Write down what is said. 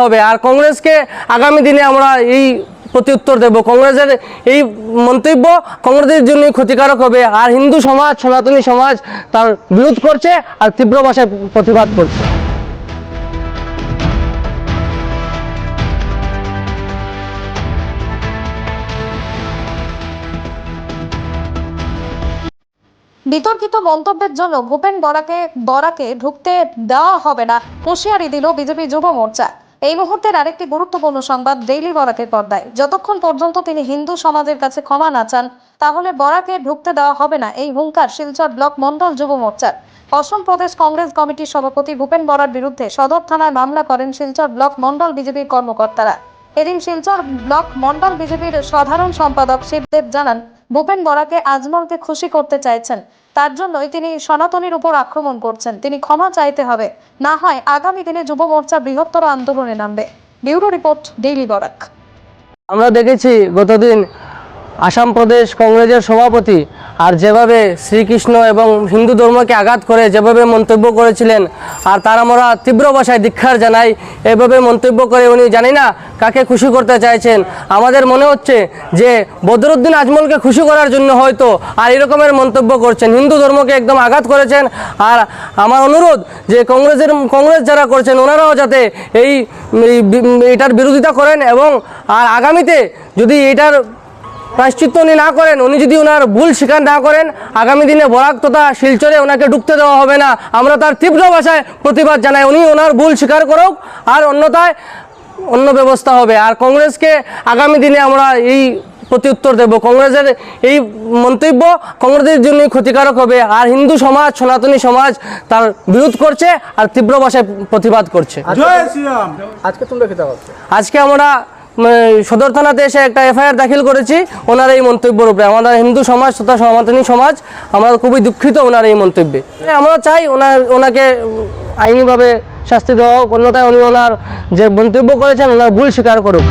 হবে। আর কংগ্রেসকে আগামী দিনে আমরা এই প্রত্যুত্তর দেব। কংগ্রেসের এই মন্তব্য কংগ্রেসের জন্য ক্ষতিকারক হবে। আর হিন্দু সমাজ, সনাতনী সমাজ তার বিরোধ করছে আর তীব্র ভাষায় প্রতিবাদ করছে। বিতর্কিত মন্তব্যের জন্য ভূপেন বরাকে বরাকে ঢুকতে দেওয়া হবে না। হুঁশিয়ারি দিল বিজেপি যুব মোর্চা। এই মুহূর্তের আরেকটি গুরুত্বপূর্ণ সংবাদ ডেইলি বরাকের পর্দায়। যতক্ষণ পর্যন্ত তিনি হিন্দু সমাজের কাছে ক্ষমা না চান, তাহলে বরাকে ঢুকতে দেওয়া হবে না এই হুঙ্কার শিলচর ব্লক মন্ডল যুব মোর্চার। অসম প্রদেশ কংগ্রেস কমিটির সভাপতি ভূপেন বরার বিরুদ্ধে সদর থানায় মামলা করেন শিলচর ব্লক মন্ডল বিজেপির কর্মকর্তারা। এদিন শিলচর ব্লক মন্ডল বিজেপির সাধারণ সম্পাদক শিবদেব জানান, ভূপেন বরাকে আজমলকে খুশি করতে চাইছেন। তার জন্যই তিনি সনাতনীর উপর আক্রমণ করছেন। তিনি ক্ষমা চাইতে হবে। না হয় আগামী দিনে যুব মোর্চা বৃহত্তর আন্দোলনে নামবে। Bureau report, daily Barak. আমরা দেখেছি গতদিন আসাম প্রদেশ কংগ্রেসের সভাপতি আর যেভাবে শ্রীকৃষ্ণ এবং হিন্দু ধর্মকে আঘাত করে যেভাবে মন্তব্য করেছিলেন আর তার আমরা তীব্র ভাষায় দীক্ষার জানাই, এভাবে মন্তব্য করে উনি জানি না কাকে খুশি করতে চাইছেন। আমাদের মনে হচ্ছে যে বদরুদ্দিন আজমলকে খুশি করার জন্য হয়তো আর এরকমের মন্তব্য করছেন। হিন্দু ধর্মকে একদম আঘাত করেছেন আর আমার অনুরোধ যে কংগ্রেসের, কংগ্রেস যারা করছেন ওনারাও যাতে এই এটার বিরোধিতা করেন এবং আর আগামীতে যদি এটার প্রায়শ্চিত্ত উনি না করেন উনি যদি ওনার ভুল স্বীকার না করেন আগামী দিনে বরাক তথা শিলচরে ওনাকে ঢুকতে দেওয়া হবে না। আমরা তার তীব্র ভাষায় প্রতিবাদ জানাই উনি ওনার ভুল স্বীকার করুক আর অন্যথায় অন্য ব্যবস্থা হবে। আর কংগ্রেসকে আগামী দিনে আমরা এই প্রত্যুত্তর দেব। কংগ্রেসের এই মন্তব্য কংগ্রেসের জন্য ক্ষতিকারক হবে। আর হিন্দু সমাজ সনাতনী সমাজ তার বিরোধ করছে আর তীব্র ভাষায় প্রতিবাদ করছে। আজকে তোমরা আজকে আমরা সদর থানাতে এসে একটা এফআইআর দাখিল করেছি, ওনার এই মন্তব্যের উপরে। আমাদের হিন্দু সমাজ তথা সনাতনী সমাজ, আমরা খুবই দুঃখিত ওনার এই মন্তব্যে। আমরা চাই ওনার, ওনাকে আইনিভাবে শাস্তি দেওয়া হোক, অন্যথায় উনি ওনার যে মন্তব্য করেছেন, ওনার ভুল স্বীকার করুক।